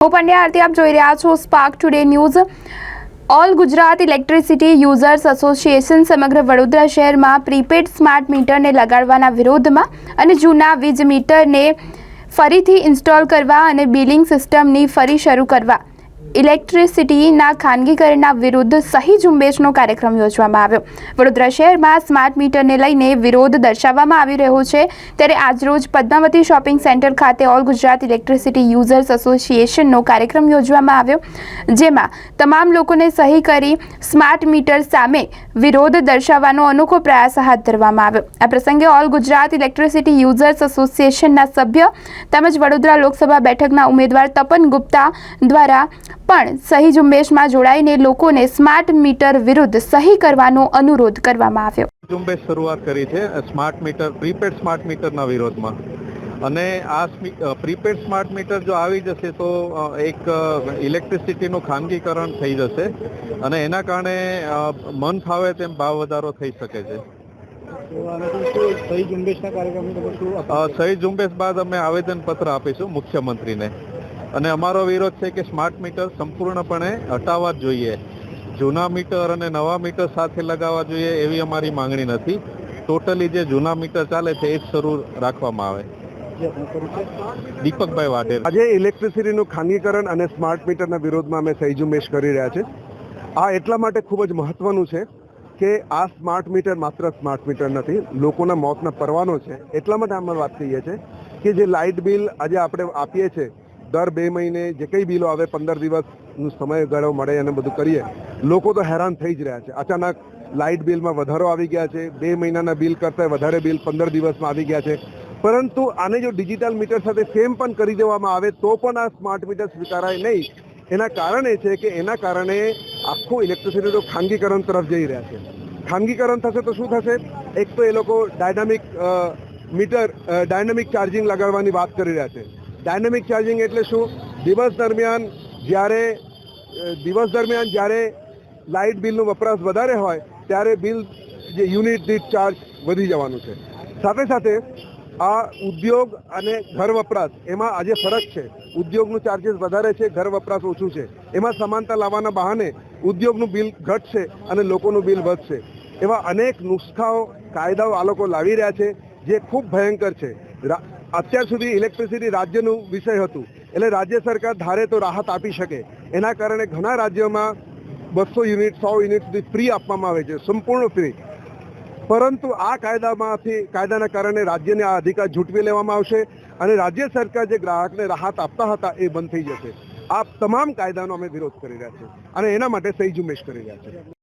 હું પંડ્યા, આરતી આપ જોઈ રહ્યા છો spark today news all Gujarat electricity users association સમગ્ર વડોદરા શહેરમાં પ્રીપેડ સ્માર્ટ મીટરને લગાડવાના વિરોધમાં અને જૂના વીજ મીટરને ફરીથી ઇન્સ્ટોલ કરવા અને બિલિંગ સિસ્ટમની ફરી શરૂ કરવા ઇલેક્ટ્રિસિટીના ખાનગીકરણના વિરુદ્ધ સહી ઝુંબેશનો કાર્યક્રમ યોજવામાં આવ્યો. વડોદરા શહેરમાં સ્માર્ટ મીટરને લઈને વિરોધ દર્શાવવામાં આવી રહ્યો છે. ત્યારે આજરોજ પદ્માવતી શોપિંગ સેન્ટર ખાતે ઓલ ગુજરાત ઇલેક્ટ્રિસિટી યુઝર્સ એસોસિએશનનો કાર્યક્રમ યોજવામાં આવ્યો, જેમાં તમામ લોકોને સહી કરી સ્માર્ટ મીટર સામે વિરોધ દર્શાવવાનો અનોખો પ્રયાસ હાથ ધરવામાં આવ્યો. આ પ્રસંગે ઓલ ગુજરાત ઇલેક્ટ્રિસિટી યુઝર્સ એસોસિએશનના સભ્ય તેમજ વડોદરા લોકસભા બેઠકના ઉમેદવાર તપન ગુપ્તા દ્વારા પણ સહી ઝુંબેશમાં જોડાઈને લોકોને સ્માર્ટ મીટર વિરુદ્ધ સહી કરવાનો અનુરોધ કરવામાં આવ્યો. ઝુંબેશ શરૂઆત કરી છે સ્માર્ટ મીટર પ્રીપેડ સ્માર્ટ મીટરના વિરોધમાં. અને આ પ્રીપેડ સ્માર્ટ મીટર જો આવી જશે તો એક ઇલેક્ટ્રિસિટીનું ખાનગીકરણ થઈ જશે અને એના કારણે મન ફાવે તેમ ભાવ વધારો થઈ શકે છે. સહી ઝુંબેશ બાદ અમે આવેદનપત્ર આપીશું મુખ્યમંત્રીને. અને અમારો વિરોધ છે કે સ્માર્ટ મીટર સંપૂર્ણપણે હટાવવા જ જોઈએ. જૂના મીટર અને નવા મીટર સાથે લગાવવા જોઈએ એવી અમારી માંગણી નથી. ટોટલી જે જૂના મીટર ચાલે છે એ જ શરૂ રાખવામાં આવે. દીપકભાઈ વાઢેર. આજે ઇલેક્ટ્રિસિટીનું ખાનગીકરણ અને સ્માર્ટ મીટરના વિરોધમાં અમે સહી ઝુંબેશ કરી રહ્યા છે. આ એટલા માટે ખૂબ જ મહત્વનું છે કે આ સ્માર્ટ મીટર માત્ર સ્માર્ટ મીટર નથી, લોકોના મોતના પરવાનો છે. એટલા માટે અમે વાત કહીએ છીએ કે જે લાઇટ બિલ આજે આપણે આપીએ છીએ દર બે મહિને જે કંઈ બિલો આવે, પંદર દિવસનો સમયગાળો મળે અને બધું કરીએ, લોકો તો હેરાન થઈ જ રહ્યા છે. અચાનક લાઇટ બિલમાં વધારો આવી ગયા છે, બે મહિનાના બિલ કરતાં વધારે બિલ પંદર દિવસમાં આવી ગયા છે. પરંતુ આને જો ડિજિટલ મીટર સાથે સેમ પણ કરી દેવામાં આવે, તો પણ આ સ્માર્ટ મીટર સ્વીકારાય નહીં. એના કારણ એ છે કે એના કારણે આખું ઇલેક્ટ્રિસિટીનું ખાનગીકરણ તરફ જઈ રહ્યા છે. ખાનગીકરણ થશે તો શું થશે? એક તો એ લોકો ડાયનામિક મીટર ડાયનામિક ચાર્જિંગ લગાડવાની વાત કરી રહ્યા છે. ડાયનામિક ચાર્જિંગ એટલે શું? દિવસ દરમિયાન જ્યારે દિવસ દરમિયાન જ્યારે લાઇટ બિલનો વપરાશ વધારે હોય, ત્યારે બિલ જે યુનિટ દીઠ ચાર્જ વધી જવાનું છે. સાથે સાથે આ ઉદ્યોગ અને ઘર વપરાશ, એમાં આજે ફરક છે. ઉદ્યોગનું ચાર્જિસ વધારે છે, ઘર વપરાશ ઓછું છે. એમાં સમાનતા લાવવાના બહાને ઉદ્યોગનું બિલ ઘટશે અને લોકોનું બિલ વધશે. એવા અનેક નુસ્ખાઓ, કાયદાઓ આ લોકો લાવી રહ્યા છે, જે ખૂબ ભયંકર છે. અત્યાર સુધી ઇલેક્ટ્રિસિટી રાજ્યનું વિષય હતું. એટલે રાજ્ય સરકાર ધારે તો રાહત આપી શકે. એના કારણે ઘણા રાજ્યોમાં બસો યુનિટ, સો યુનિટ સુધી ફ્રી આપવામાં આવે છે. સંપૂર્ણ ફ્રી પરંતુ આ કાયદામાંથી, કાયદાના કારણે રાજ્યને આ અધિકાર ઝૂંટવી લેવામાં આવશે અને રાજ્ય સરકાર જે ગ્રાહકને રાહત આપતા હતા એ બંધ થઈ જશે. આ તમામ કાયદાનો અમે વિરોધ કરી રહ્યા છીએ. અને એના માટે સહી ઝુંબેશ કરી રહ્યા છીએ.